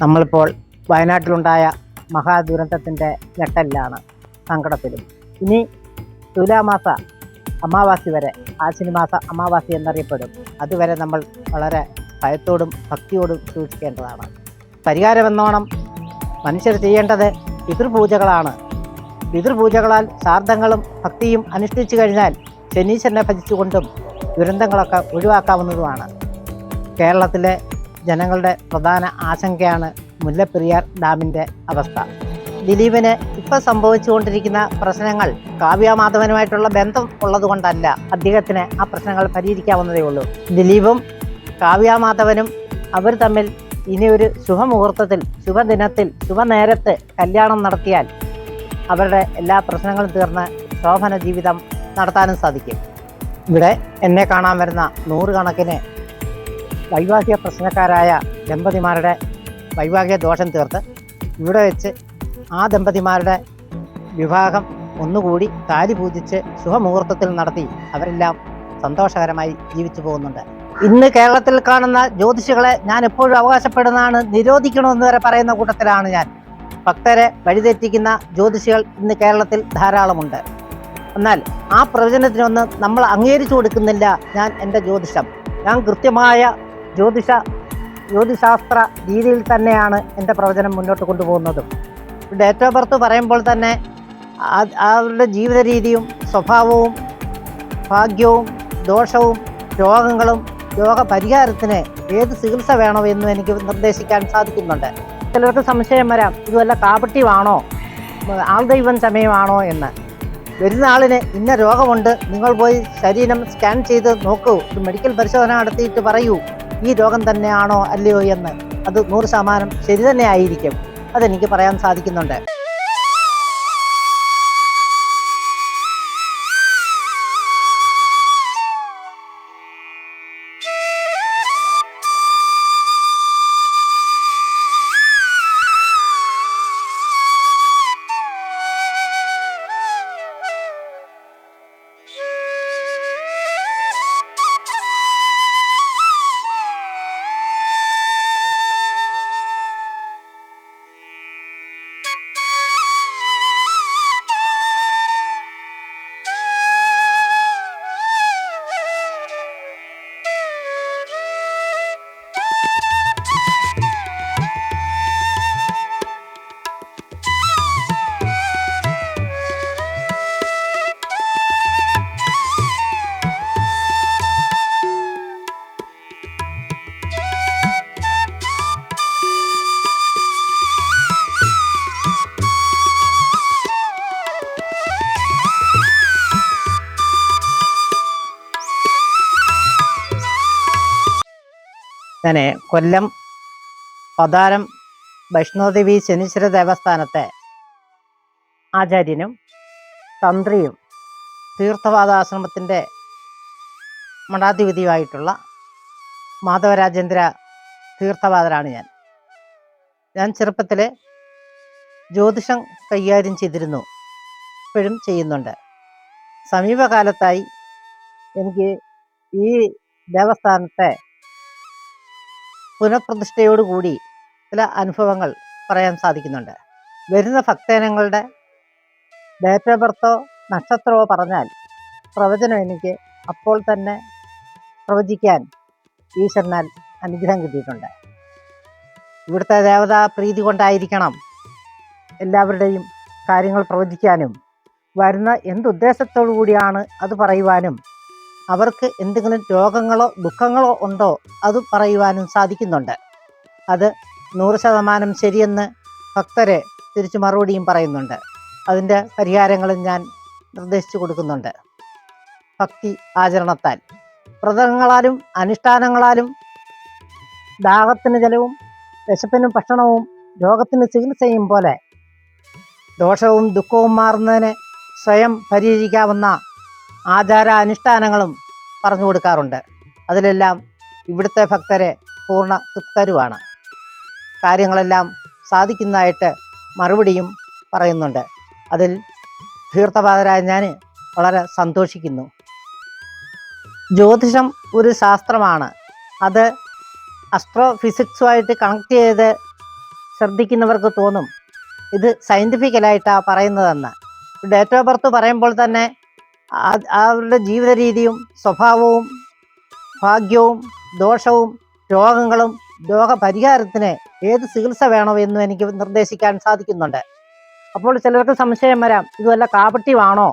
നമ്മളിപ്പോൾ വയനാട്ടിലുണ്ടായ മഹാദുരന്തത്തിന്റെ ഞെട്ടലിലാണ് സങ്കടത്തിലും ഇനി തുലാമാസ അമാവാസി വരെ ആശ്വിനി മാസ അമാവാസി എന്നറിയപ്പെടും. അതുവരെ നമ്മൾ വളരെ ഭയത്തോടും ഭക്തിയോടും സൂക്ഷിക്കേണ്ടതാണ്. പരിഹാരമെന്നോണം മനുഷ്യർ ചെയ്യേണ്ടത് പിതൃപൂജകളാണ്. പിതൃപൂജകളാൽ ശാർദങ്ങളും ഭക്തിയും അനുഷ്ഠിച്ചു കഴിഞ്ഞാൽ ശനീശ്വരനെ ഭജിച്ചുകൊണ്ടും ദുരന്തങ്ങളൊക്കെ ഒഴിവാക്കാവുന്നതുമാണ്. കേരളത്തിലെ ജനങ്ങളുടെ പ്രധാന ആശങ്കയാണ് മുല്ലപ്പെരിയാർ ഡാമിന്റെ അവസ്ഥ. ദിലീപിന് ഇപ്പം സംഭവിച്ചുകൊണ്ടിരിക്കുന്ന പ്രശ്നങ്ങൾ കാവ്യ മാധവനുമായിട്ടുള്ള ബന്ധം ഉള്ളതുകൊണ്ടല്ല അദ്ദേഹത്തിന് ആ പ്രശ്നങ്ങൾ പരിഹരിക്കാവുന്നതേ ഉള്ളൂ. ദിലീപും കാവ്യ മാധവനും അവർ തമ്മിൽ ഇനി ഒരു ശുഭമുഹൂർത്തത്തിൽ ശുഭദിനത്തിൽ ശുഭനേരത്ത് കല്യാണം നടത്തിയാൽ അവരുടെ എല്ലാ പ്രശ്നങ്ങളും തീർന്ന് ശോഭന ജീവിതം നടത്താനും സാധിക്കും. ഇവിടെ എന്നെ കാണാൻ വരുന്ന നൂറുകണക്കിന് വൈവാഹിക പ്രശ്നക്കാരായ ദമ്പതിമാരുടെ വൈവാഹിക ദോഷം തീർത്ത് ഇവിടെ വെച്ച് ആ ദമ്പതിമാരുടെ വിവാഹം ഒന്നുകൂടി താലി പൂജിച്ച് ശുഭമുഹൂർത്തത്തിൽ നടത്തി അവരെല്ലാം സന്തോഷകരമായി ജീവിച്ചു പോകുന്നുണ്ട്. ഇന്ന് കേരളത്തിൽ കാണുന്ന ജ്യോതിഷികളെ ഞാൻ എപ്പോഴും അവകാശപ്പെടുന്നതാണ് നിരോധിക്കണമെന്ന് വരെ പറയുന്ന കൂട്ടത്തിലാണ് ഞാൻ. ഭക്തരെ വഴിതെറ്റിക്കുന്ന ജ്യോതിഷികൾ ഇന്ന് കേരളത്തിൽ ധാരാളമുണ്ട്. എന്നാൽ ആ പ്രവചനത്തിനൊന്നും നമ്മൾ അംഗീകരിച്ചു കൊടുക്കുന്നില്ല ഞാൻ എന്റെ ജ്യോതിഷം. ഞാൻ കൃത്യമായ ജ്യോതിഷ ജ്യോതിശാസ്ത്ര രീതിയിൽ തന്നെയാണ് എന്റെ പ്രവചനം മുന്നോട്ട് കൊണ്ടുപോകുന്നതും. ഡേറ്റ് ഓഫ് ബർത്ത് പറയുമ്പോൾ തന്നെ അവരുടെ ജീവിത രീതിയും സ്വഭാവവും ഭാഗ്യവും ദോഷവും രോഗങ്ങളും രോഗപരിഹാരത്തിന് ഏത് ചികിത്സ വേണോ എന്നും എനിക്ക് നിർദ്ദേശിക്കാൻ സാധിക്കുന്നുണ്ട്. ചിലർക്ക് സംശയം വരാം ഇതുവല്ല കാപട്യമാണോ? ആൾദൈവം ചമയമാണോ എന്ന്. വരുന്ന ആളിന് ഇന്ന രോഗമുണ്ട് നിങ്ങൾ പോയി ശരീരം സ്കാൻ ചെയ്ത് നോക്കൂ മെഡിക്കൽ പരിശോധന നടത്തിയിട്ട് പറയൂ. ഈ രോഗം തന്നെയാണോ അല്ലയോ എന്ന്. അത് നൂറ് ശതമാനം ശരി തന്നെയായിരിക്കും. അതെനിക്ക് പറയാൻ സാധിക്കുന്നുണ്ട്. ഞാൻ കൊല്ലം പതാരം വൈഷ്ണോദേവി ശനീശ്വര ദേവസ്ഥാനത്തെ ആചാര്യനും തന്ത്രിയും തീർത്ഥവാദാശ്രമത്തിന്റെ മഠാധിപതിയുമായിട്ടുള്ള മാധവരാജേന്ദ്ര തീർത്ഥവാദരാണ് ഞാൻ. ഞാൻ ചെറുപ്പത്തിൽ ജ്യോതിഷം കൈകാര്യം ചെയ്തിരുന്നു. ഇപ്പോഴും ചെയ്യുന്നുണ്ട്. സമീപകാലത്തായി എനിക്ക് ഈ ദേവസ്ഥാനത്തെ പുനഃപ്രതിഷ്ഠയോടുകൂടി ചില അനുഭവങ്ങൾ പറയാൻ സാധിക്കുന്നുണ്ട്. വരുന്ന ഭക്തജനങ്ങളുടെ ഡേറ്റ് ഓഫ് ബർത്തോ നക്ഷത്രമോ പറഞ്ഞാൽ പ്രവചനം എനിക്ക് അപ്പോൾ തന്നെ പ്രവചിക്കാൻ ഈശ്വരനാൽ അനുഗ്രഹം കിട്ടിയിട്ടുണ്ട്. ഇവിടുത്തെ ദേവതാ പ്രീതി കൊണ്ടായിരിക്കണം എല്ലാവരുടെയും കാര്യങ്ങൾ പ്രവചിക്കാനും വരുന്ന എന്തുദ്ദേശത്തോടു കൂടിയാണ് അത് പറയുവാനും അവർക്ക് എന്തെങ്കിലും രോഗങ്ങളോ ദുഃഖങ്ങളോ ഉണ്ടോ അത് പറയുവാനും സാധിക്കുന്നുണ്ട്. അത് നൂറ് ശതമാനം ശരിയെന്ന് ഭക്തരെ തിരിച്ചു മറുപടിയും പറയുന്നുണ്ട്. അതിന്റെ പരിഹാരങ്ങളും ഞാൻ നിർദ്ദേശിച്ചു കൊടുക്കുന്നുണ്ട്. ഭക്തി ആചരണത്താൽ. വ്രതങ്ങളാലും അനുഷ്ഠാനങ്ങളാലും ദാഹത്തിന് ജലവും വിശപ്പിന് ഭക്ഷണവും രോഗത്തിന് ചികിത്സയും പോലെ ദോഷവും ദുഃഖവും മാറുന്നതിന് സ്വയം പരിഹരിക്കാവുന്ന ആചാര അനുഷ്ഠാനങ്ങളും പറഞ്ഞു കൊടുക്കാറുണ്ട്. അതിലെല്ലാം ഇവിടുത്തെ ഭക്തരെ പൂർണ തൃപ്തരുമാണ്. കാര്യങ്ങളെല്ലാം സാധിക്കുന്നതായിട്ട് മറുപടിയും പറയുന്നുണ്ട്. അതിൽ തീർത്ഥപാതരായ ഞാൻ വളരെ സന്തോഷിക്കുന്നു. ജ്യോതിഷം ഒരു ശാസ്ത്രമാണ്. അത് അസ്ട്രോ ഫിസിക്സുമായിട്ട് കണക്ട് ചെയ്ത് ശ്രദ്ധിക്കുന്നവർക്ക് തോന്നും. ഇത് സയന്റിഫിക്കലായിട്ടാണ് പറയുന്നതെന്ന്. ഡേറ്റ് ഓഫ് ബർത്ത് പറയുമ്പോൾ തന്നെ അവരുടെ ജീവിത രീതിയും സ്വഭാവവും ഭാഗ്യവും ദോഷവും രോഗങ്ങളും രോഗപരിഹാരത്തിന് ഏത് ചികിത്സ വേണോ എന്ന് എനിക്ക് നിർദ്ദേശിക്കാൻ സാധിക്കുന്നുണ്ട്. അപ്പോൾ ചിലർക്ക് സംശയം വരാം ഇത് വല്ല കാപട്യമാണോ?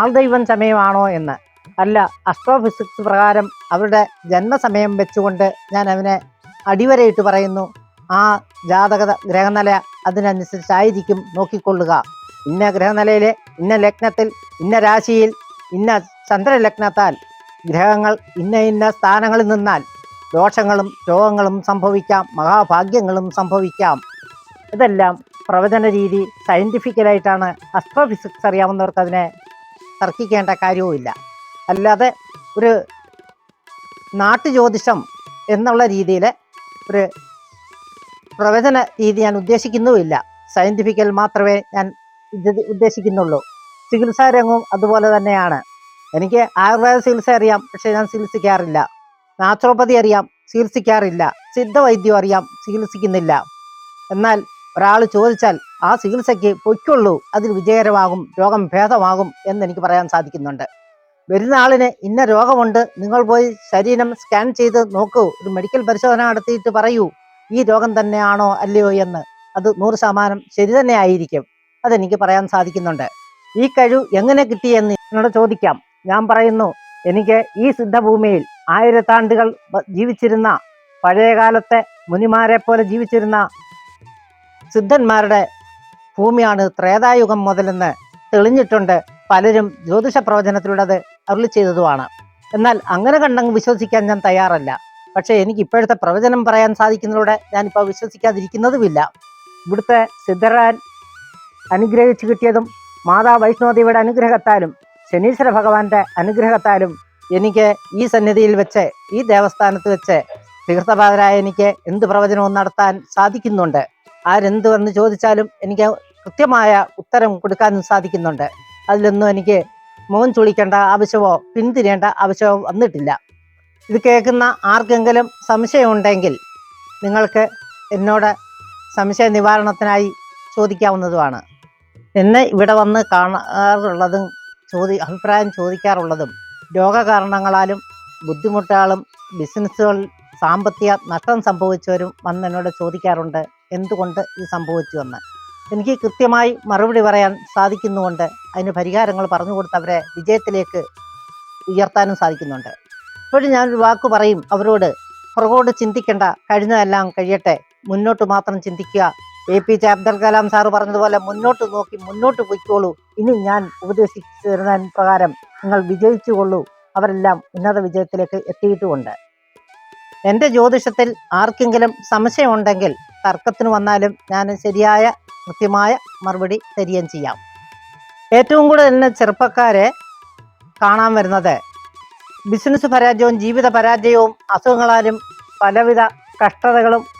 ആൾദൈവം സമയമാണോ എന്ന്. അല്ല അസ്ട്രോഫിസിക്സ് പ്രകാരം അവരുടെ ജന്മസമയം വെച്ചുകൊണ്ട് ഞാൻ അവനെ അടിവരയിട്ട് പറയുന്നു ആ ജാതക ഗ്രഹനില അതിനനുസരിച്ചായിരിക്കും നോക്കിക്കൊള്ളുക. ഇന്ന ഗ്രഹനിലയിലെ ഇന്ന ലഗ്നത്തിൽ ഇന്ന രാശിയിൽ ഇന്ന ചന്ദ്രലഗ്നത്താൽ ഗ്രഹങ്ങൾ ഇന്ന ഇന്ന സ്ഥാനങ്ങളിൽ നിന്നാൽ ദോഷങ്ങളും രോഗങ്ങളും സംഭവിക്കാം മഹാഭാഗ്യങ്ങളും സംഭവിക്കാം. ഇതെല്ലാം പ്രവചന രീതി സയന്റിഫിക്കലായിട്ടാണ് അസ്ട്രോഫിസിക്സ് അറിയാവുന്നവർക്ക് അതിനെ തർക്കിക്കേണ്ട കാര്യവുമില്ല. അല്ലാതെ ഒരു നാട്ടുജ്യോതിഷം എന്നുള്ള രീതിയിൽ ഒരു പ്രവചന രീതി ഞാൻ ഉദ്ദേശിക്കുന്നുമില്ല. സയന്റിഫിക്കൽ മാത്രമേ ഞാൻ ഉദ്ദേശിക്കുന്നുള്ളൂ. ചികിത്സാ രംഗവും അതുപോലെ തന്നെയാണ്. എനിക്ക് ആയുർവേദ ചികിത്സ അറിയാം പക്ഷേ ഞാൻ ചികിത്സിക്കാറില്ല. നാച്ചുറോപ്പതി അറിയാം ചികിത്സിക്കാറില്ല. സിദ്ധവൈദ്യം അറിയാം ചികിത്സിക്കുന്നില്ല. എന്നാൽ ഒരാൾ ചോദിച്ചാൽ ആ ചികിത്സയ്ക്ക് പൊയ്ക്കുള്ളൂ അതിൽ വിജയകരമാകും രോഗം ഭേദമാകും എന്ന് എനിക്ക് പറയാൻ സാധിക്കുന്നുണ്ട്. വരുന്ന ആളിന് ഇന്ന രോഗമുണ്ട് നിങ്ങൾ പോയി ശരീരം സ്കാൻ ചെയ്ത് നോക്കൂ ഒരു മെഡിക്കൽ പരിശോധന നടത്തിയിട്ട് പറയൂ ഈ രോഗം തന്നെയാണോ അല്ലയോ എന്ന്. അത് നൂറ് ശതമാനം ശരി തന്നെ ആയിരിക്കും. അതെനിക്ക് പറയാൻ സാധിക്കുന്നുണ്ട്. ഈ കഴിവ് എങ്ങനെ കിട്ടിയെന്ന് എന്നോട് ചോദിക്കാം. ഞാൻ പറയുന്നു എനിക്ക് ഈ സിദ്ധഭൂമിയിൽ ആയിരത്താണ്ടുകൾ ജീവിച്ചിരുന്ന പഴയകാലത്തെ മുനിമാരെ പോലെ ജീവിച്ചിരുന്ന സിദ്ധന്മാരുടെ ഭൂമിയാണ് ത്രേതായുഗം മുതലെന്ന് തെളിഞ്ഞിട്ടുണ്ട്. പലരും ജ്യോതിഷ പ്രവചനത്തിലൂടെ അരുളി ചെയ്തതുമാണ്. എന്നാൽ അങ്ങനെ കണ്ടങ്ങ് വിശ്വസിക്കാൻ ഞാൻ തയ്യാറല്ല. പക്ഷേ എനിക്ക് ഇപ്പോഴത്തെ പ്രവചനം പറയാൻ സാധിക്കുന്നതിലൂടെ ഞാനിപ്പോൾ വിശ്വസിക്കാതിരിക്കുന്നതുമില്ല. ഇവിടുത്തെ സിദ്ധരാൻ അനുഗ്രഹിച്ചു കിട്ടിയതും മാതാ വൈഷ്ണോദേവിയുടെ അനുഗ്രഹത്താലും ശനീശ്വര ഭഗവാന്റെ അനുഗ്രഹത്താലും എനിക്ക് ഈ സന്നിധിയിൽ വെച്ച് ഈ ദേവസ്ഥാനത്ത് വെച്ച് തീർത്ഥപാതരായ എനിക്ക് എന്ത് പ്രവചനവും നടത്താൻ സാധിക്കുന്നുണ്ട്? ആരെന്ത് വന്ന് ചോദിച്ചാലും എനിക്ക് കൃത്യമായ ഉത്തരം കൊടുക്കാനും സാധിക്കുന്നുണ്ട്. അതിലൊന്നും എനിക്ക് മുഖം ചുളിക്കേണ്ട ആവശ്യമോ പിന്തിരിയേണ്ട ആവശ്യമോ വന്നിട്ടില്ല. ഇത് കേൾക്കുന്ന ആർക്കെങ്കിലും സംശയമുണ്ടെങ്കിൽ നിങ്ങൾക്ക് എന്നോട് സംശയ നിവാരണത്തിനായി ചോദിക്കാവുന്നതുമാണ്. എന്നെ ഇവിടെ വന്ന് കാണാറുള്ളതും ചോദി അഭിപ്രായം ചോദിക്കാറുള്ളതും രോഗകാരണങ്ങളാലും ബുദ്ധിമുട്ടുകളും ബിസിനസ്സുകൾ സാമ്പത്തിക നഷ്ടം സംഭവിച്ചവരും വന്ന് എന്നോട് ചോദിക്കാറുണ്ട്. എന്തുകൊണ്ട് ഇത് സംഭവിച്ചു എന്ന്. എനിക്ക് കൃത്യമായി മറുപടി പറയാൻ സാധിക്കുന്നുകൊണ്ട് അതിന് പരിഹാരങ്ങൾ പറഞ്ഞു കൊടുത്തവരെ വിജയത്തിലേക്ക് ഉയർത്താനും സാധിക്കുന്നുണ്ട്. ഇപ്പോഴും ഞാനൊരു വാക്ക് പറയും അവരോട്. പുറകോട്ട് ചിന്തിക്കേണ്ട. കഴിഞ്ഞതെല്ലാം കഴിയട്ടെ. മുന്നോട്ട് മാത്രം ചിന്തിക്കുക. A P J Abdul Kalam sir പറഞ്ഞതുപോലെ മുന്നോട്ട് നോക്കി മുന്നോട്ട് പൊയ്ക്കോളൂ. ഇനി ഞാൻ ഉപദേശിച്ചു തരുന്ന പ്രകാരം നിങ്ങൾ വിജയിച്ചുകൊള്ളൂ. അവരെല്ലാം ഉന്നത വിജയത്തിലേക്ക് എത്തിയിട്ടുമുണ്ട്. എന്റെ ജ്യോതിഷത്തിൽ ആർക്കെങ്കിലും സംശയമുണ്ടെങ്കിൽ തർക്കത്തിന് വന്നാലും ഞാൻ ശരിയായ കൃത്യമായ മറുപടി തരികയും ചെയ്യാം. ഏറ്റവും കൂടുതൽ എന്നെ ചെറുപ്പക്കാരെ കാണാൻ വരുന്നത് ബിസിനസ് പരാജയവും ജീവിത പരാജയവും അസുഖങ്ങളാലും പലവിധ കഷ്ടതകളും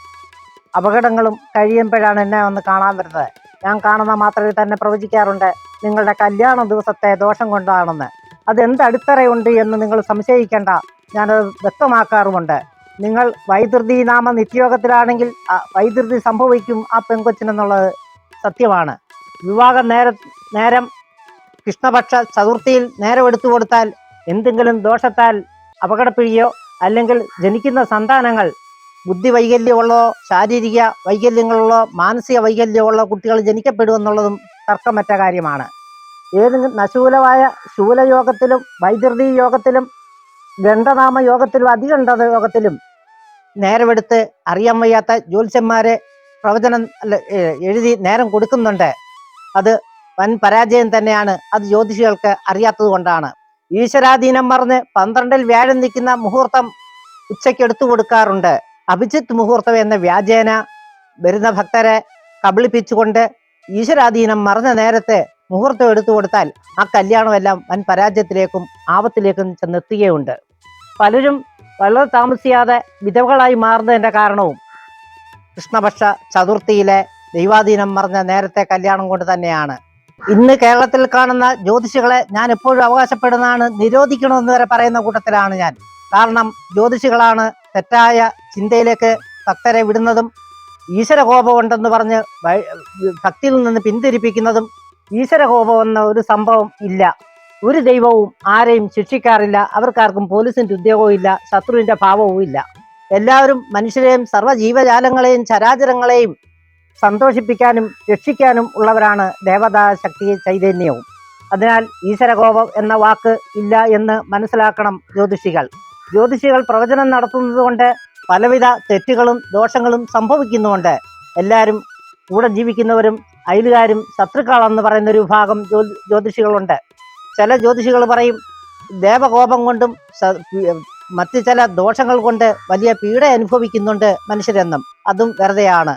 അപകടങ്ങളും കഴിയുമ്പോഴാണ് എന്നെ ഒന്ന് കാണാൻ വരുന്നത്. ഞാൻ കാണുന്ന മാത്രമേ തന്നെ പ്രവചിക്കാറുണ്ട്. നിങ്ങളുടെ കല്യാണ ദിവസത്തെ ദോഷം കൊണ്ടാണെന്ന്. അത് എന്ത് അടിത്തറയുണ്ട് എന്ന് നിങ്ങൾ സംശയിക്കേണ്ട. ഞാനത് വ്യക്തമാക്കാറുമുണ്ട്. നിങ്ങൾ വൈദ്യുതി നാമ നിത്യയോഗത്തിലാണെങ്കിൽ വൈദ്യുതി സംഭവിക്കും ആ പെങ്കൊച്ചിനെന്നുള്ളത് സത്യമാണ്. വിവാഹ നേര നേരം കൃഷ്ണപക്ഷ ചതുർത്ഥിയിൽ നേരം എടുത്തു കൊടുത്താൽ എന്തെങ്കിലും ദോഷത്താൽ അപകടപ്പിഴിയോ അല്ലെങ്കിൽ ജനിക്കുന്ന സന്താനങ്ങൾ ബുദ്ധി വൈകല്യമുള്ളോ ശാരീരിക വൈകല്യങ്ങളുള്ളോ മാനസിക വൈകല്യമുള്ള കുട്ടികൾ ജനിക്കപ്പെടുമെന്നുള്ളതും തർക്കമറ്റ കാര്യമാണ്. ഏതെങ്കിലും നശൂലമായ ശൂലയോഗത്തിലും വൈദ്യുതി യോഗത്തിലും ഗണ്ഡനാമ യോഗത്തിലും അതിഗണ്ഡത യോഗത്തിലും നേരമെടുത്ത് അറിയാൻ വയ്യാത്ത ജ്യോത്സ്യന്മാരെ പ്രവചനം എഴുതി നേരം കൊടുക്കുന്നുണ്ട്. അത് വൻ പരാജയം തന്നെയാണ്. അത് ജ്യോതിഷികൾക്ക് അറിയാത്തത് കൊണ്ടാണ്. ഈശ്വരാധീനം പറഞ്ഞ് പന്ത്രണ്ടിൽ വ്യാഴം നിൽക്കുന്ന മുഹൂർത്തം ഉച്ചയ്ക്ക് എടുത്തു കൊടുക്കാറുണ്ട്. അഭിജിത്ത് മുഹൂർത്തം എന്ന വ്യാജേന വരുന്ന ഭക്തരെ കബളിപ്പിച്ചുകൊണ്ട് ഈശ്വരാധീനം മറന്ന നേരത്തെ മുഹൂർത്തം എടുത്തു കൊടുത്താൽ ആ കല്യാണമെല്ലാം വൻ പരാജയത്തിലേക്കും ആപത്തിലേക്കും ചെന്നെത്തുകയുണ്ട്. പലരും വളരെ താമസിയാതെ വിധവകളായി മാറുന്നതിന്റെ കാരണവും കൃഷ്ണപക്ഷ ചതുർത്ഥിയിലെ ദൈവാധീനം മറന്ന നേരത്തെ കല്യാണം കൊണ്ട് തന്നെയാണ്. ഇന്ന് കേരളത്തിൽ കാണുന്ന ജ്യോതിഷികളെ ഞാൻ എപ്പോഴും അവകാശപ്പെടുന്നതാണ് നിരോധിക്കണമെന്ന് വരെ പറയുന്ന കൂട്ടത്തിലാണ് ഞാൻ. കാരണം ജ്യോതിഷികളാണ് തെറ്റായ ചിന്തയിലേക്ക് ഭക്തരെ വിടുന്നതും ഈശ്വര കോപമുണ്ടെന്ന് പറഞ്ഞ് ഭക്തിയിൽ നിന്ന് പിന്തിരിപ്പിക്കുന്നതും ഈശ്വര കോപം എന്ന ഒരു സംഭവം ഇല്ല. ഒരു ദൈവവും ആരെയും ശിക്ഷിക്കാറില്ല. അവർക്കാർക്കും പോലീസിന്റെ ഉദ്യോഗവും ഇല്ല. ശത്രുവിന്റെ ഭാവവും ഇല്ല. എല്ലാവരും മനുഷ്യരെയും സർവജീവജാലങ്ങളെയും ചരാചരങ്ങളെയും സന്തോഷിപ്പിക്കാനും രക്ഷിക്കാനും ഉള്ളവരാണ് ദേവതാ ശക്തി ചൈതന്യവും. അതിനാൽ ഈശ്വരകോപം എന്ന വാക്ക് ഇല്ല എന്ന് മനസ്സിലാക്കണം ജ്യോതിഷികൾ. ജ്യോതിഷികൾ പ്രവചനം നടത്തുന്നത് കൊണ്ട് പലവിധ തെറ്റുകളും ദോഷങ്ങളും സംഭവിക്കുന്നുമുണ്ട്. എല്ലാവരും കൂടെ ജീവിക്കുന്നവരും അയലുകാരും ശത്രുക്കളെന്ന് പറയുന്ന ഒരു വിഭാഗം ജ്യോ- ജ്യോതിഷികളുണ്ട്. ചില ജ്യോതിഷികൾ പറയും ദേവകോപം കൊണ്ടും മറ്റ് ചില ദോഷങ്ങൾ കൊണ്ട് വലിയ പീഡ അനുഭവിക്കുന്നുണ്ട് മനുഷ്യരെന്നും. അതും വെറുതെയാണ്.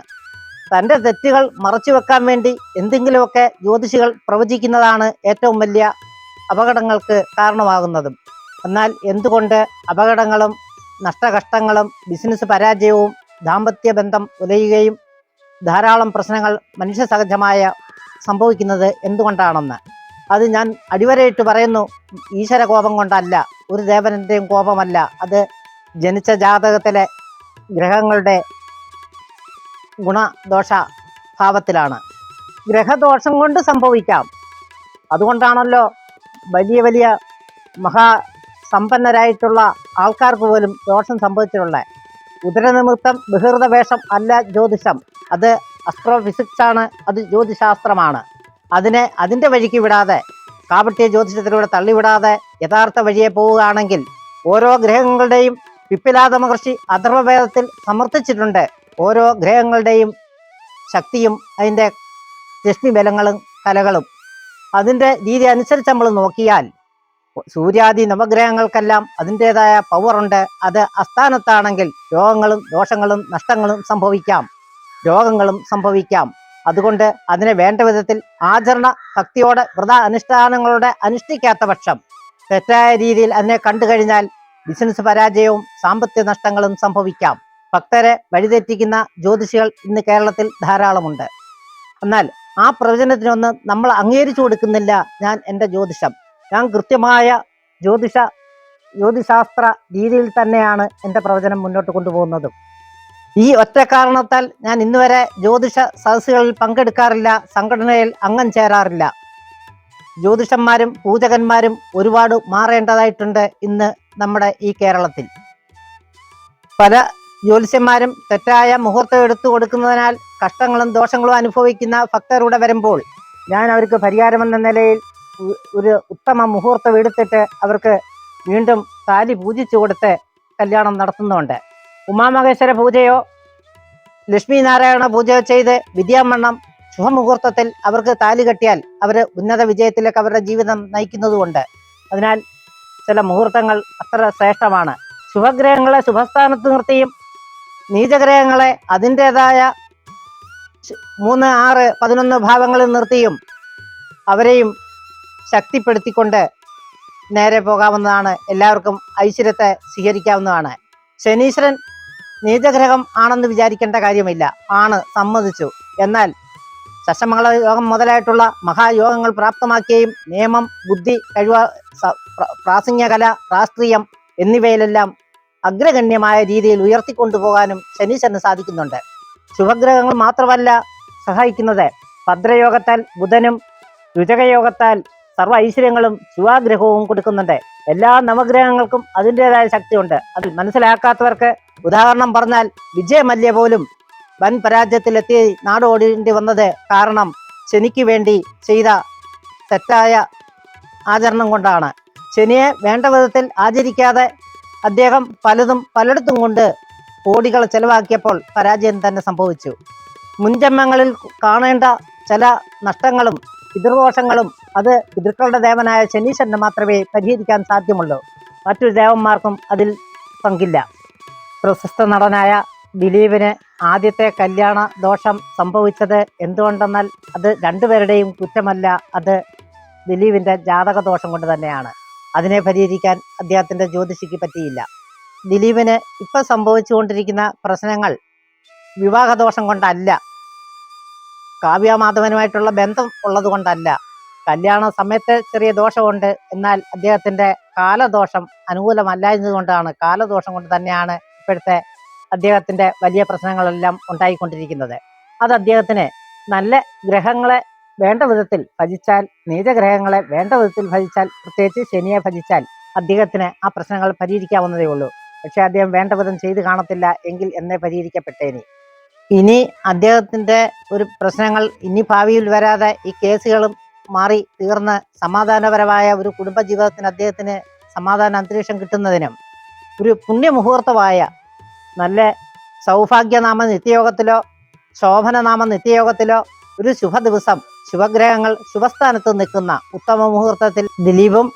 തന്റെ തെറ്റുകൾ മറച്ചു വെക്കാൻ വേണ്ടി എന്തെങ്കിലുമൊക്കെ ജ്യോതിഷികൾ പ്രവചിക്കുന്നതാണ് ഏറ്റവും വലിയ അപകടങ്ങൾക്ക് കാരണമാകുന്നതും. എന്നാൽ എന്തുകൊണ്ട് അപകടങ്ങളും നഷ്ടകഷ്ടങ്ങളും ബിസിനസ് പരാജയവും ദാമ്പത്യ ബന്ധം ഉലയുകയും ധാരാളം പ്രശ്നങ്ങൾ മനുഷ്യ സഹജമായ സംഭവിക്കുന്നത് എന്തുകൊണ്ടാണെന്ന്? അത് ഞാൻ അടിവരയിട്ട് പറയുന്നു. ഈശ്വര കോപം കൊണ്ടല്ല ഒരു ദേവനന്റെയും കോപമല്ല. അത് ജനിച്ച ജാതകത്തിലെ ഗ്രഹങ്ങളുടെ ഗുണദോഷ ഭാവത്തിലാണ് ഗ്രഹദോഷം കൊണ്ട് സംഭവിക്കാം. അതുകൊണ്ടാണല്ലോ വലിയ വലിയ മഹാ സമ്പന്നരായിട്ടുള്ള ആൾക്കാർക്ക് പോലും ദോഷം സംഭവിച്ചിട്ടുള്ളത് ഉദരനിമിത്തം ബഹിർത വേഷം അല്ല ജ്യോതിഷം. അത് അസ്ട്രോഫിസിക്സ് ആണ് അത് ജ്യോതിശാസ്ത്രമാണ്. അതിനെ അതിന്റെ വഴിക്ക് വിടാതെ കാപട്യ ജ്യോതിഷത്തിലൂടെ തള്ളിവിടാതെ യഥാർത്ഥ വഴിയെ പോവുകയാണെങ്കിൽ ഓരോ ഗ്രഹങ്ങളുടെയും പിപ്പിലാത മഹർഷി അഥർവവേദത്തിൽ സമർത്ഥിച്ചിട്ടുണ്ട്. ഓരോ ഗ്രഹങ്ങളുടെയും ശക്തിയും അതിന്റെ രശ്മിബലങ്ങളും കലകളും. അതിന്റെ രീതി അനുസരിച്ച് നമ്മൾ നോക്കിയാൽ സൂര്യാദി നവഗ്രഹങ്ങൾക്കെല്ലാം അതിന്റെതായ പവറുണ്ട് അത് അസ്ഥാനത്താണെങ്കിൽ രോഗങ്ങളും ദോഷങ്ങളും നഷ്ടങ്ങളും സംഭവിക്കാം. രോഗങ്ങളും സംഭവിക്കാം. അതുകൊണ്ട് അതിനെ വേണ്ട വിധത്തിൽ ആചരണ ഭക്തിയോടെ വ്രത അനുഷ്ഠാനങ്ങളോടെ അനുഷ്ഠിക്കാത്ത പക്ഷം തെറ്റായ രീതിയിൽ അതിനെ കണ്ടു കഴിഞ്ഞാൽ ബിസിനസ് പരാജയവും സാമ്പത്തിക നഷ്ടങ്ങളും സംഭവിക്കാം. ഭക്തരെ വഴിതെറ്റിക്കുന്ന ജ്യോതിഷികൾ ഇന്ന് കേരളത്തിൽ ധാരാളമുണ്ട്. എന്നാൽ ആ പ്രവചനത്തിനൊന്നും നമ്മൾ അംഗീകരിച്ചു കൊടുക്കുന്നില്ല ഞാൻ എന്റെ ജ്യോതിഷം. ഞാൻ കൃത്യമായ ജ്യോതിഷ ജ്യോതിശാസ്ത്ര രീതിയിൽ തന്നെയാണ് എന്റെ പ്രവചനം മുന്നോട്ട് കൊണ്ടുപോകുന്നതും. ഈ ഒറ്റ കാരണത്താൽ ഞാൻ ഇന്ന് വരെ ജ്യോതിഷ സദസ്സുകളിൽ പങ്കെടുക്കാറില്ല സംഘടനയിൽ അംഗം ചേരാറില്ല. ജ്യോതിഷന്മാരും പൂജകന്മാരും ഒരുപാട് മാറേണ്ടതായിട്ടുണ്ട് ഇന്ന് നമ്മുടെ ഈ കേരളത്തിൽ. പല ജ്യോതിഷന്മാരും തെറ്റായ മുഹൂർത്തം എടുത്തു കൊടുക്കുന്നതിനാൽ കഷ്ടങ്ങളും ദോഷങ്ങളും അനുഭവിക്കുന്ന ഭക്തരൂടെ വരുമ്പോൾ ഞാൻ അവർക്ക് പരിഹാരമെന്ന നിലയിൽ ഒരു ഉത്തമ മുഹൂർത്തം എടുത്തിട്ട് അവർക്ക് വീണ്ടും താലി പൂജിച്ചു കൊടുത്ത് കല്യാണം നടത്തുന്നുണ്ട്. ഉമാമഹേശ്വര പൂജയോ ലക്ഷ്മി നാരായണ പൂജയോ ചെയ്ത് വിദ്യാമണ്ണം ശുഭമുഹൂർത്തത്തിൽ അവർക്ക് താലി കെട്ടിയാൽ അവർ ഉന്നത വിജയത്തിലേക്ക് അവരുടെ ജീവിതം നയിക്കുന്നതുകൊണ്ട് അതിനാൽ ചില മുഹൂർത്തങ്ങൾ അത്ര ശ്രേഷ്ഠമാണ്. ശുഭഗ്രഹങ്ങളെ ശുഭസ്ഥാനത്ത് നിർത്തിയും നീചഗ്രഹങ്ങളെ അതിന്റെതായ മൂന്ന് ആറ് പതിനൊന്ന് ഭാവങ്ങളിൽ നിർത്തിയും അവരെയും ശക്തിപ്പെടുത്തിക്കൊണ്ട് നേരെ പോകാവുന്നതാണ്. എല്ലാവർക്കും ഐശ്വര്യത്തെ സ്വീകരിക്കാവുന്നതാണ്. ശനീശ്വരൻ നീചഗ്രഹം ആണെന്ന് വിചാരിക്കേണ്ട കാര്യമില്ല. ആണ് സമ്മതിച്ചു. എന്നാൽ ശശമംഗള യോഗം മുതലായിട്ടുള്ള മഹായോഗങ്ങൾ പ്രാപ്തമാക്കുകയും നിയമം ബുദ്ധി കഴിവ പ്രാസംഗ്യകല രാഷ്ട്രീയം എന്നിവയിലെല്ലാം അഗ്രഗണ്യമായ രീതിയിൽ ഉയർത്തിക്കൊണ്ടുപോകാനും ശനീശ്വരന് സാധിക്കുന്നുണ്ട്. ശുഭഗ്രഹങ്ങൾ മാത്രമല്ല സഹായിക്കുന്നത്. ഭദ്രയോഗത്താൽ ബുധനും രുചകയോഗത്താൽ സർവ ഐശ്വര്യങ്ങളും ശിവാഗ്രഹവും കൊടുക്കുന്നുണ്ട്. എല്ലാ നവഗ്രഹങ്ങൾക്കും അതിന്റെതായ ശക്തിയുണ്ട്. അത് മനസ്സിലാക്കാത്തവർക്ക് ഉദാഹരണം പറഞ്ഞാൽ വിജയമല്യ പോലും വൻ പരാജയത്തിലെത്തി നാടോടേണ്ടി വന്നത് കാരണം ശനിക്ക് വേണ്ടി ചെയ്ത തെറ്റായ ആചരണം കൊണ്ടാണ്. ശനിയെ വേണ്ട വിധത്തിൽ ആചരിക്കാതെ അദ്ദേഹം പലതും പലയിടത്തും കൊണ്ട് കോടികൾ ചെലവാക്കിയപ്പോൾ പരാജയം തന്നെ സംഭവിച്ചു. മുൻജന്മങ്ങളിൽ കാണേണ്ട ചില നഷ്ടങ്ങളും പിതൃദോഷങ്ങളും അത് പിതൃക്കളുടെ ദേവനായ ശനീശ്വരന് മാത്രമേ പരിഹരിക്കാൻ സാധ്യമുള്ളൂ. മറ്റു ദേവന്മാർക്കും അതിൽ പങ്കില്ല. പ്രശസ്ത നടനായ ദിലീപിന് ആദ്യത്തെ കല്യാണ ദോഷം സംഭവിച്ചത് എന്തുകൊണ്ടെന്നാൽ അത് രണ്ടുപേരുടെയും കുറ്റമല്ല അത് ദിലീപിന്റെ ജാതക ദോഷം കൊണ്ട് തന്നെയാണ്. അതിനെ പരിഹരിക്കാൻ അദ്ദേഹത്തിന്റെ ജ്യോതിഷിക്ക് പറ്റിയില്ല. ദിലീപിന് ഇപ്പം സംഭവിച്ചുകൊണ്ടിരിക്കുന്ന പ്രശ്നങ്ങൾ വിവാഹദോഷം കൊണ്ടല്ല. കാവ്യ മാധവനുമായിട്ടുള്ള ബന്ധം ഉള്ളത് കൊണ്ടല്ല കല്യാണ സമയത്ത് ചെറിയ ദോഷമുണ്ട്. എന്നാൽ അദ്ദേഹത്തിന്റെ കാലദോഷം അനുകൂലമല്ലായിരുന്നതുകൊണ്ടാണ് കാലദോഷം കൊണ്ട് തന്നെയാണ് ഇപ്പോഴത്തെ അദ്ദേഹത്തിന്റെ വലിയ പ്രശ്നങ്ങളെല്ലാം ഉണ്ടായിക്കൊണ്ടിരിക്കുന്നത്. അത് അദ്ദേഹത്തിന് നല്ല ഗ്രഹങ്ങളെ വേണ്ട വിധത്തിൽ ഭജിച്ചാൽ നീചഗ്രഹങ്ങളെ വേണ്ട വിധത്തിൽ ഭജിച്ചാൽ പ്രത്യേകിച്ച് ശനിയെ ഭജിച്ചാൽ അദ്ദേഹത്തിന് ആ പ്രശ്നങ്ങൾ പരിഹരിക്കാവുന്നതേ ഉള്ളൂ. പക്ഷെ അദ്ദേഹം വേണ്ട വിധം ചെയ്തു കാണത്തില്ല എങ്കിൽ എന്നേ പരിഹരിക്കപ്പെട്ടേനി. ഇനി അദ്ദേഹത്തിന്റെ ഒരു പ്രശ്നങ്ങൾ ഇനി ഭാവിയിൽ വരാതെ ഈ കേസുകളും മാറി തീർന്ന് സമാധാനപരമായ ഒരു കുടുംബജീവിതത്തിന് അദ്ദേഹത്തിന് സമാധാന അന്തരീക്ഷം കിട്ടുന്നതിനും ഒരു പുണ്യമുഹൂർത്തമായ നല്ല സൗഭാഗ്യനാമ നിത്യയോഗത്തിലോ ശോഭനനാമ നിത്യയോഗത്തിലോ ഒരു ശുഭ ദിവസം ശുഭഗ്രഹങ്ങൾ ശുഭസ്ഥാനത്ത് നിൽക്കുന്ന ഉത്തമ മുഹൂർത്തത്തിൽ ദിലീപും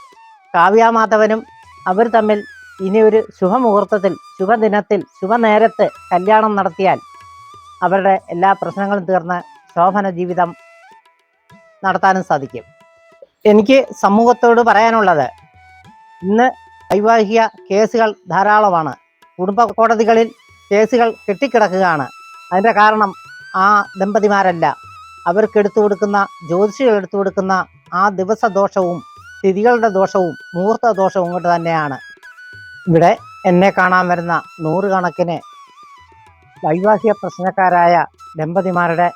കാവ്യാമാധവനും അവർ തമ്മിൽ ഇനി ഒരു ശുഭമുഹൂർത്തത്തിൽ ശുഭദിനത്തിൽ ശുഭനേരത്ത് കല്യാണം നടത്തിയാൽ അവരുടെ എല്ലാ പ്രശ്നങ്ങളും തീർന്ന് ശോഭന ജീവിതം നടത്താനും സാധിക്കും. എനിക്ക് സമൂഹത്തോട് പറയാനുള്ളത് ഇന്ന് വൈവാഹിക കേസുകൾ ധാരാളമാണ്. കുടുംബ കോടതികളിൽ കേസുകൾ കെട്ടിക്കിടക്കുകയാണ്. അതിന്റെ കാരണം ആ ദമ്പതിമാരല്ല. അവർക്ക് എടുത്തു കൊടുക്കുന്ന ജ്യോതിഷികൾ എടുത്തു കൊടുക്കുന്ന ആ ദിവസ ദോഷവും സ്ഥിതികളുടെ ദോഷവും മുഹൂർത്ത ദോഷവും കൊണ്ട് തന്നെയാണ്. ഇവിടെ എന്നെ കാണാൻ വരുന്ന നൂറുകണക്കിന് വൈവാഹിക പ്രശ്നക്കാരായ ദമ്പതിമാരുടെ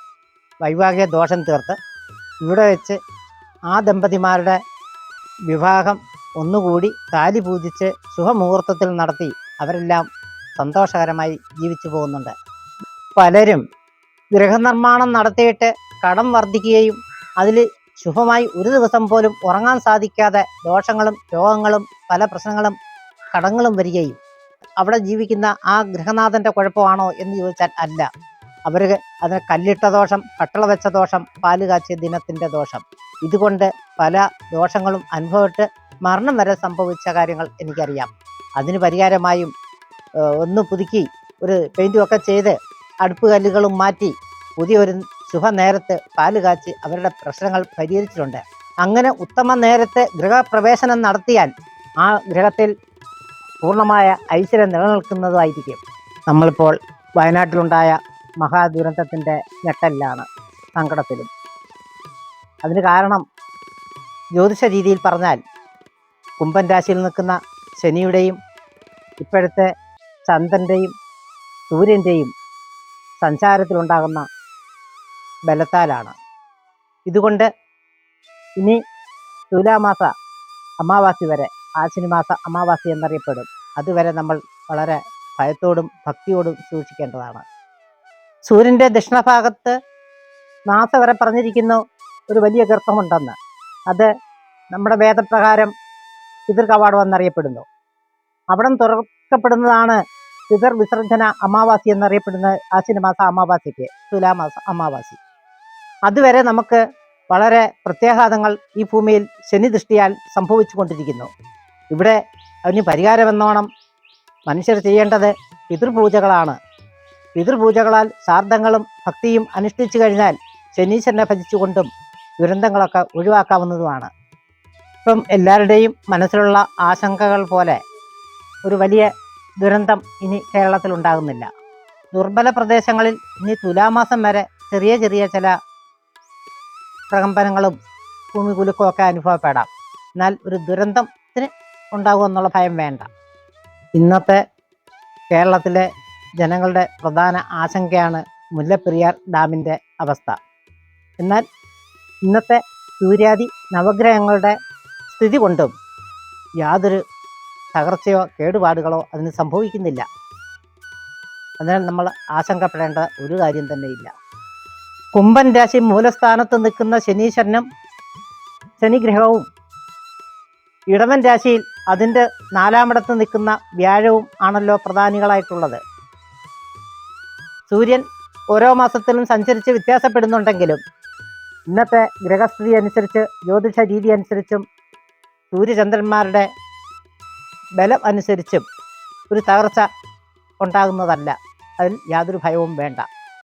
വൈവാഹിക ദോഷം തീർത്ത് ഇവിടെ വെച്ച് ആ ദമ്പതിമാരുടെ വിവാഹം ഒന്നുകൂടി താലി പൂജിച്ച് ശുഭമുഹൂർത്തത്തിൽ നടത്തി അവരെല്ലാം സന്തോഷകരമായി ജീവിച്ചു പോകുന്നുണ്ട്. പലരും ഗൃഹനിർമ്മാണം നടത്തിയിട്ട് കടം വർദ്ധിക്കുകയും അതിൽ ശുഭമായി ഒരു ദിവസം പോലും ഉറങ്ങാൻ സാധിക്കാതെ ദോഷങ്ങളും രോഗങ്ങളും പല പ്രശ്നങ്ങളും കടങ്ങളും വരികയും അവിടെ ജീവിക്കുന്ന ആ ഗൃഹനാഥന്റെ കുഴപ്പമാണോ എന്ന് ചോദിച്ചാൽ അല്ല. അവർ അതിന് കല്ലിട്ട ദോഷം കട്ടള വെച്ച ദോഷം പാൽ കാച്ചിയ ദിനത്തിന്റെ ദോഷം. ഇതുകൊണ്ട് പല ദോഷങ്ങളും അനുഭവപ്പെട്ട് മരണം വരെ സംഭവിച്ച കാര്യങ്ങൾ എനിക്കറിയാം. അതിന് പരിഹാരമായും ഒന്ന് പുതുക്കി ഒരു പെയിന്റുമൊക്കെ ചെയ്ത് അടുപ്പ് കല്ലുകളും മാറ്റി പുതിയൊരു ശുഭ നേരത്ത് പാൽ കാച്ചി അവരുടെ പ്രശ്നങ്ങൾ പരിഹരിച്ചിട്ടുണ്ട്. അങ്ങനെ ഉത്തമ നേരത്തെ ഗൃഹപ്രവേശനം നടത്തിയാൽ ആ ഗ്രഹത്തിൽ പൂർണമായ ഐശ്വര്യം നിലനിൽക്കുന്നതുമായിരിക്കും നമ്മളിപ്പോൾ വയനാട്ടിലുണ്ടായ മഹാദുരന്തത്തിന്റെ ഞെട്ടലിലാണ് സങ്കടത്തിലും. അതിന് കാരണം ജ്യോതിഷ രീതിയിൽ പറഞ്ഞാൽ കുംഭൻ രാശിയിൽ നിൽക്കുന്ന ശനിയുടെയും ഇപ്പോഴത്തെ ചന്ദ്രന്റെയും സൂര്യന്റെയും സഞ്ചാരത്തിലുണ്ടാകുന്ന ബലത്താലാണ്. ഇതുകൊണ്ട് ഇനി തുലാമാസ അമാവാസി വരെ ആശ്വിനി മാസ അമാവാസി എന്നറിയപ്പെടും. അതുവരെ നമ്മൾ വളരെ ഭയത്തോടും ഭക്തിയോടും സൂക്ഷിക്കേണ്ടതാണ്. സൂര്യന്റെ ദക്ഷിണഭാഗത്ത് നാസ വരെ പറഞ്ഞിരിക്കുന്ന ഒരു വലിയ ഗർത്തമുണ്ടെന്ന്. അത് നമ്മുടെ വേദപ്രകാരം പിതൃ കവാടം എന്നറിയപ്പെടുന്നു അവിടം തുറക്കപ്പെടുന്നതാണ് പിതർ വിസർജന അമാവാസി എന്നറിയപ്പെടുന്ന ആശ്വിനമാസ അമാവാസിക്ക് തുലാമാസ അമാവാസി. അതുവരെ നമുക്ക് വളരെ പ്രത്യാഘാതങ്ങൾ ഈ ഭൂമിയിൽ ശനി ദൃഷ്ടിയാൽ സംഭവിച്ചു കൊണ്ടിരിക്കുന്നു ഇവിടെ അതിന് പരിഹാരമെന്നോണം മനുഷ്യർ ചെയ്യേണ്ടത് പിതൃപൂജകളാണ്. പിതൃപൂജകളാൽ സാർദ്ധങ്ങളും ഭക്തിയും അനുഷ്ഠിച്ചു കഴിഞ്ഞാൽ ശനീശ്വരനെ ഭജിച്ചുകൊണ്ടും ദുരന്തങ്ങളൊക്കെ ഒഴിവാക്കാവുന്നതുമാണ്. ഇപ്പം എല്ലാവരുടെയും മനസ്സിലുള്ള ആശങ്കകൾ പോലെ ഒരു വലിയ ദുരന്തം ഇനി കേരളത്തിൽ ഉണ്ടാകുന്നില്ല. ദുർബല പ്രദേശങ്ങളിൽ ഇനി തുലാമാസം വരെ ചെറിയ ചെറിയ ചില പ്രകമ്പനങ്ങളും ഭൂമി കുലുക്കുമൊക്കെ അനുഭവപ്പെടാം. എന്നാൽ ഒരു ദുരന്തത്തിന് ഉണ്ടാകുമെന്നുള്ള ഭയം വേണ്ട. ഇന്നത്തെ കേരളത്തിലെ ജനങ്ങളുടെ പ്രധാന ആശങ്കയാണ് മുല്ലപ്പെരിയാർ ഡാമിന്റെ അവസ്ഥ. എന്നാൽ ഇന്നത്തെ സൂര്യാദി നവഗ്രഹങ്ങളുടെ സ്ഥിതി കൊണ്ടും യാതൊരു തകർച്ചയോ കേടുപാടുകളോ അതിന് സംഭവിക്കുന്നില്ല. അതിനാൽ നമ്മൾ ആശങ്കപ്പെടേണ്ട ഒരു കാര്യം തന്നെയില്ല. കുംഭൻ രാശി മൂലസ്ഥാനത്ത് നിൽക്കുന്ന ശനീശ്വരനും ശനിഗ്രഹവും ഇടവൻ രാശിയിൽ അതിന്റെ നാലാമിടത്ത് നിൽക്കുന്ന വ്യാഴവും ആണല്ലോ പ്രധാനികളായിട്ടുള്ളത്. സൂര്യൻ ഓരോ മാസത്തിലും സഞ്ചരിച്ച് വ്യത്യാസപ്പെടുന്നുണ്ടെങ്കിലും ഇന്നത്തെ ഗ്രഹസ്ഥിതി അനുസരിച്ച് ജ്യോതിഷ രീതി അനുസരിച്ചും സൂര്യചന്ദ്രന്മാരുടെ ബലം അനുസരിച്ചും ഒരു തകർച്ച ഉണ്ടാകുന്നതല്ല. അതിൽ യാതൊരു ഭയവും വേണ്ട.